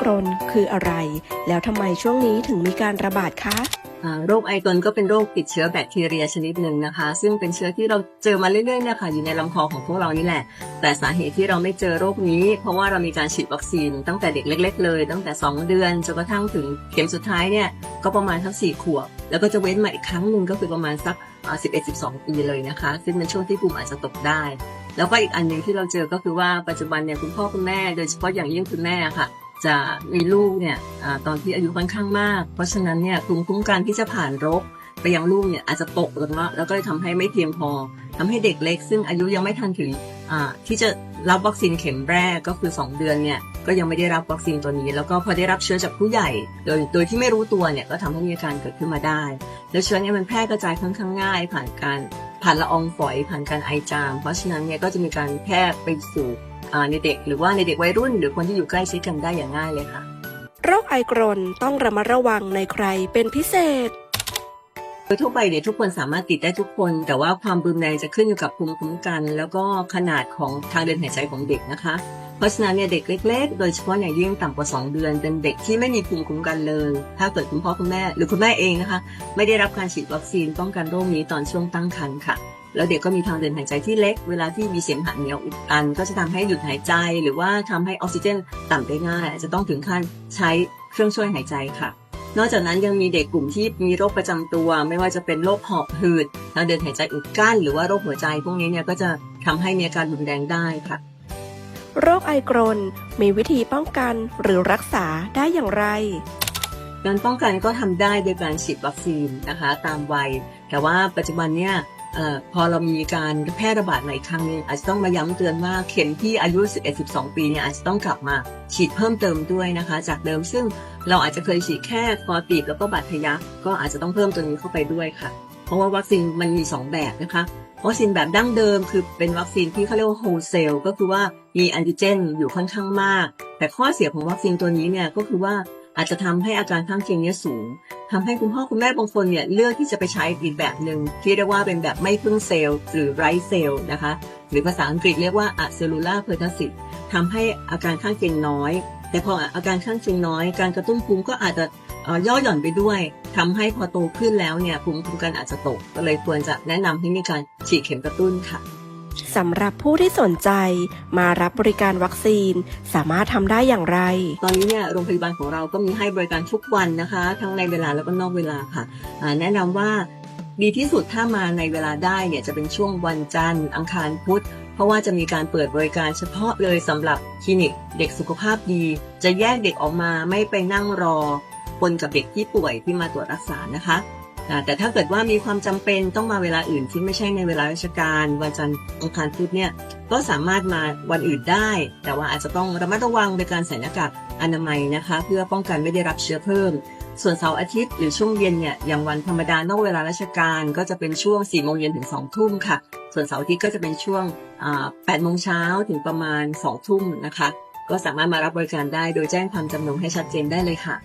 กรนคืออะไร แล้วทำไมช่วงนี้ถึงมีการระบาดคะโรคไอกลก็เป็นโรคติดเชื้อแบคทีเรียชนิดหนึ่งนะคะ ซึ่งเป็นเชื้อที่เราเจอมาเรื่อยๆเนี่ยค่ะอยู่ในลำคอของพวกเรานี่แหละ แต่สาเหตุที่เราไม่เจอโรคนี้ เพราะว่าเรามีการฉีดวัคซีนตั้งแต่เด็กเล็ก ๆ เลย ตั้งแต่ 2 เดือนจนกระทั่งถึงเข็มสุดท้ายเนี่ยก็ประมาณทั้ง4ขวบ แล้วก็จะเว้นมาอีกครั้งหนึ่งก็คือประมาณสักสิบเอ็ดสิบสองปีเลยนะคะ ซึ่งเป็นช่วงที่ภูมิอาจจะตกได้ แล้วก็อีกอันหนึ่งที่เราเจอก็คือว่าปัจจุบันเนี่ยคุณพ่อคุณแม่โดยเฉพาะอย่างยิ่งคุณแม่ค่ะ จะมีลูกเนี่ยอตอนที่อายุค่อนข้างมาก เพราะฉะนั้นเนี่ยภูมิคุ้มกันที่จะผ่านรกไปยังลูกเนี่ยอาจจะตกลงแล้วแล้วก็เลยทำให้ไม่เพียงพอทำให้เด็กเล็ก ซึ่งอายุยังไม่ทันถึงที่จะรับวัคซีนเข็มแรกก็คือ 2 เดือนเนี่ยก็ยังไม่ได้รับวัคซีนตัวนี้ แล้วก็พอได้รับเชื้อจากผู้ใหญ่ โดยโดยที่ไม่รู้ตัวเนี่ยก็ทำให้มีอาการเกิดขึ้นมาได้ แล้วเชื้อเนี่ยมันแพร่กระจายค่อนข้างง่าย ผ่านการผ่านละอองฝอยผ่านการไอจาม เพราะฉะนั้นเนี่ยก็จะมีการแพร่ไปสู่ ในเด็กหรือว่าในเด็กวัยรุ่น หรือคนที่อยู่ใกล้ชิดกันได้อย่างง่ายเลยค่ะ โรคไอกรนต้องระมัดระวังในใครเป็นพิเศษโดยทั่วไปเนี่ยทุกคนสามารถติดได้ทุกคน แต่ว่าความรุนแรงจะขึ้นอยู่กับภูมิคุ้มกัน แล้วก็ขนาดของทางเดินหายใจของเด็กนะคะ เพราะฉะนั้นเนี่ยเด็กเล็ก ๆ โดยเฉพาะอย่างยิ่งต่ำกว่า 2 เดือน เป็นเด็กที่ไม่มีภูมิคุ้มกันเลย ถ้าเกิดคุณพ่อคุณแม่ หรือคุณแม่เองนะคะ ไม่ได้รับการฉีดวัคซีนป้องกันโรคนี้ตอนช่วงตั้งครรภ์ค่ะ แล้วเด็กก็มีทางเดินหายใจที่เล็ก เวลาที่มีเสมหะเหนียวอุดตัน ก็จะทำให้หยุดหายใจ หรือว่าทำให้ออกซิเจนต่ำได้ง่ายอาจจะต้องถึงขั้นใช้เครื่องช่วยหายใจค่ะ นอกจากนั้นยังมีเด็กกลุ่มที่มีโรคประจำตัว ไม่ว่าจะเป็นโรคหอบหืดทางเดินหายใจอุดกั้น หรือว่าโรคหัวใจ พวกนี้เนี่ยก็จะทำให้มีอาการรุนแรงได้ค่ะ โรคไอกรนมีวิธีป้องกันหรือรักษาได้อย่างไรการป้องกันก็ทำได้โดยการฉีดวัคซีนนะคะ ตามวัย แต่ว่าปัจจุบันเนี่ยเอ่อ พอเรามีการแพร่ระบาดในครั้งหนึงอาจจะต้องมาย้ำเตือนว่าเข็มที่อายุ 11-12 ปีเนี่ยอาจจะต้องกลับมาฉีดเพิ่มเติมด้วยนะคะ จากเดิมซึ่งเราอาจจะเคยฉีดแค่คอตีบแล้วก็บาดทะยักก็อาจจะต้องเพิ่มตัวนี้เข้าไปด้วยค่ะ เพราะว่าวัคซีนมันมี 2 แบบนะคะวัคซีนแบบดั้งเดิมคือเป็นวัคซีนที่เขาเรียกว่าโฮเซลก็คือว่ามีแอนติเจนอยู่ค่อนข้างมาก แต่ข้อเสียของวัคซีนตัวนี้เนี่ยก็คือว่าอาจจะทำให้อาการข้างเคียงเนี้สูงทำให้คุณพ่อคุณแม่บางคนเนี่ยเลือกที่จะไปใช้อีกแบบหนึ่งที่เรียกว่าเป็นแบบไม่พึ่งเซลล์หรือไร้เซลล์นะคะ หรือภาษาอังกฤษเรียกว่าอะเซลูลาร์เพอร์ทัสิตทำให้อาการข้างเคียงน้อย แต่พออาการข้างเคียงน้อย การกระตุ้นภูมิก็อาจจะย่อหย่อนไปด้วยทำให้พอโตขึ้นแล้วเนี่ยภูมิคุ้มกันอาจจะตกก็เลยควรจะแนะนำให้มีการฉีดเข็มกระตุ้นค่ะ สำหรับผู้ที่สนใจมารับบริการวัคซีนสามารถทำได้อย่างไร ตอนนี้เนี่ยโรงพยาบาลของเราก็มีให้บริการทุกวันนะคะ ทั้งในเวลาแล้วก็นอกเวลาค่ะแนะนำว่าดีที่สุดถ้ามาในเวลาได้เนี่ยจะเป็นช่วงวันจันทร์อังคารพุธเพราะว่าจะมีการเปิดบริการเฉพาะเลยสำหรับคลินิกเด็กสุขภาพดี จะแยกเด็กออกมาไม่ไปนั่งรอปนกับเด็กที่ป่วยที่มาตรวจรักษานะคะ แต่ถ้าเกิดว่ามีความจำเป็นต้องมาเวลาอื่นที่ไม่ใช่ในเวลาราชการ วันจันทร์อังคารพุธเนี่ยก็สามารถมาวันอื่นได้ แต่ว่าอาจจะต้องระมัดระวังโดยการใส่หน้ากากอนามัยนะคะ เพื่อป้องกันไม่ได้รับเชื้อเพิ่ม ส่วนเสาร์อาทิตย์หรือช่วงเย็นเนี่ยอย่างวันธรรมดานอกเวลาราชการ ก็จะเป็นช่วง4ี่โมงเย็นถึง2องทุ่มค่ะ ส่วนเสาร์อาทิตย์ก็จะเป็นช่วงแปดโมงเช้าถึงประมาณ2องทุ่มนะคะ ก็สามารถมารับบริการได้โดยแจ้งความจำนงให้ชัดเจนได้เลยค่ะ